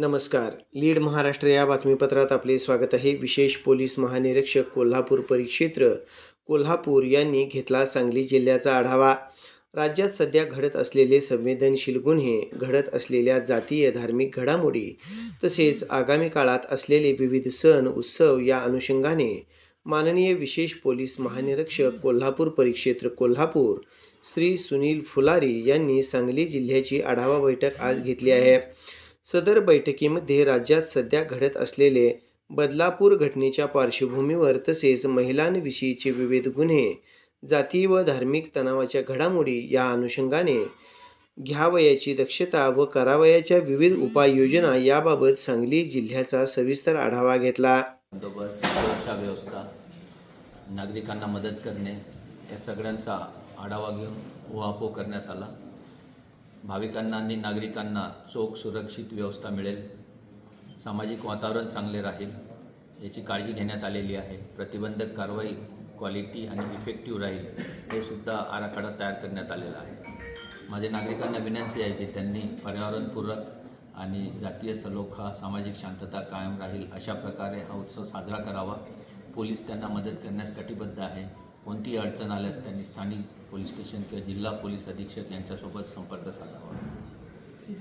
नमस्कार. लीड महाराष्ट्र या बातमीपत्रात आपले स्वागत आहे. विशेष पोलीस महानिरीक्षक कोल्हापूर परिक्षेत्र कोल्हापूर यांनी घेतला सांगली जिल्ह्याचा आढावा. राज्यात सध्या घडत असलेले संवेदनशील गुन्हे घडत असलेल्या जातीय धार्मिक घडामोडी तसेच आगामी काळात असलेले विविध सण उत्सव या अनुषंगाने माननीय विशेष पोलीस महानिरीक्षक कोल्हापूर परिक्षेत्र कोल्हापूर श्री सुनील फुलारी यांनी सांगली जिल्ह्याची आढावा बैठक आज घेतली आहे. सदर बैठकीमध्ये राज्यात सध्या घडत असलेले बदलापूर घटनेच्या पार्श्वभूमीवर तसेच महिलांविषयीचे विविध गुन्हे जाती व धार्मिक तणावाच्या घडामोडी या अनुषंगाने घ्यावयाची दक्षता व करावयाच्या विविध उपाययोजना याबाबत सांगली जिल्ह्याचा सविस्तर आढावा घेतला. बंदोबस्त सुरक्षा व्यवस्था नागरिकांना मदत करणे या सगळ्यांचा आढावा घेऊन उहापोह करण्यात आला. भाविकांना आणि नागरिकांना चोख सुरक्षित व्यवस्था मिळेल. सामाजिक वातावरण चांगले राहील याची काळजी घेण्यात आलेली आहे. प्रतिबंधक कारवाई क्वालिटी आणि इफेक्टिव्ह राहील हे सुद्धा आराखडा तयार करण्यात आलेला आहे. माझे नागरिकांना विनंती आहे की त्यांनी पर्यावरणपूरक आणि जातीय सलोखा सामाजिक शांतता कायम राहील अशा प्रकारे हा उत्सव साजरा करावा. पोलीस त्यांना मदत करण्यास कटिबद्ध आहे. कोणतीही अडचण आल्यास त्यांनी स्थानिक पोलीस स्टेशन किंवा जिल्हा पोलीस अधीक्षक यांच्यासोबत संपर्क साधावा. की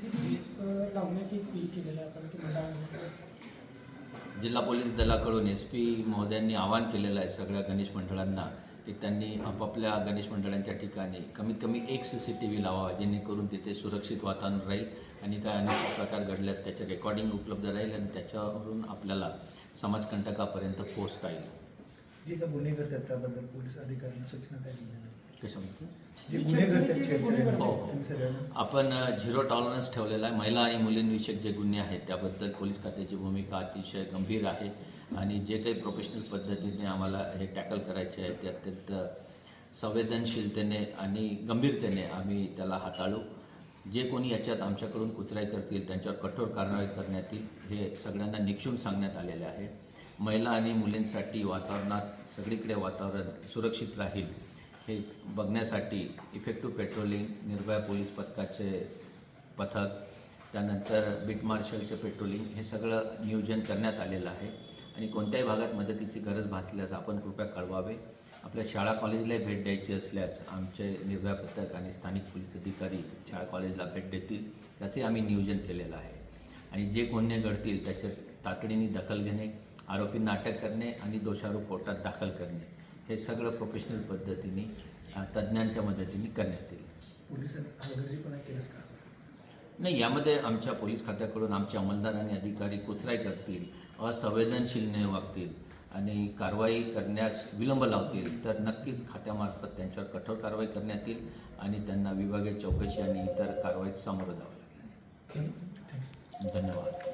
जिल्हा पोलीस दलाकडून एस पी महोदयांनी आवाहन केलेलं आहे सगळ्या गणेश मंडळांना की त्यांनी आपापल्या गणेश मंडळांच्या ठिकाणी कमीत कमी एक सी सी टी व्ही लावावा जेणेकरून तिथे सुरक्षित वातावरण राहील आणि काय अनेक प्रकार घडल्यास त्याचे रेकॉर्डिंग उपलब्ध राहील आणि त्याच्यावरून आपल्याला समाजकंटकापर्यंत पोहोचता येईल. जे गुन्हे घडतात त्याबद्दल पोलीस अधिकाऱ्यांना सूचना काय दिल्या जे हो. सगळ्यांना आपण झिरो टॉलरन्स ठेवलेला आहे. महिला आणि मुलींविषयक जे गुन्हे आहेत त्याबद्दल पोलीस खात्याची भूमिका अतिशय गंभीर आहे. आणि जे काही प्रोफेशनल पद्धतीने आम्हाला हे टॅकल करायचे आहे ते अत्यंत संवेदनशीलतेने आणि गंभीरतेने आम्ही त्याला हाताळू. जे कोणी याच्यात आमच्याकडून कुचराई करतील त्यांच्यावर कठोर कारवाई करण्यात येईल हे सगळ्यांना निक्षून सांगण्यात आलेले आहे. महिला आणि मुलींसाठी वातावरणात सगळीकडे वातावरण सुरक्षित राहील. हे बघण्यासाठी इफेक्टिव्ह पेट्रोलिंग निर्भया पोलीस पथकाचे पथक त्यानंतर बीट मार्शलचे पेट्रोलिंग हे सगळं नियोजन करण्यात आलेलं आहे. आणि कोणत्याही भागात मदतीची गरज भासल्यास आपण कृपया कळवावे. आपल्या शाळा कॉलेजलाही भेट द्यायची असल्यास आमचे निर्भया पथक आणि स्थानिक पोलीस अधिकारी शाळा कॉलेजला भेट देतील. त्याचे आम्ही नियोजन केलेलं आहे. आणि जे गुन्हे घडतील त्याच्यात तातडीने दखल घेणे आरोपींना अटक करणे आणि दोषारोप कोर्टात दाखल करणे. हे सगळं प्रोफेशनल पद्धतीने तज्ज्ञांच्या मदतीने करण्यात येईल. नाही यामध्ये आमच्या पोलीस खात्याकडून आमचे अंमलदार आणि अधिकारी कुचराई करतील असंवेदनशीलने वागतील आणि कारवाई करण्यास विलंब लावतील तर नक्कीच खात्यामार्फत त्यांच्यावर कठोर कारवाई करण्यात येईल आणि त्यांना विभागीय चौकशी आणि इतर कारवाईत सामोरं जावं लागेल. धन्यवाद.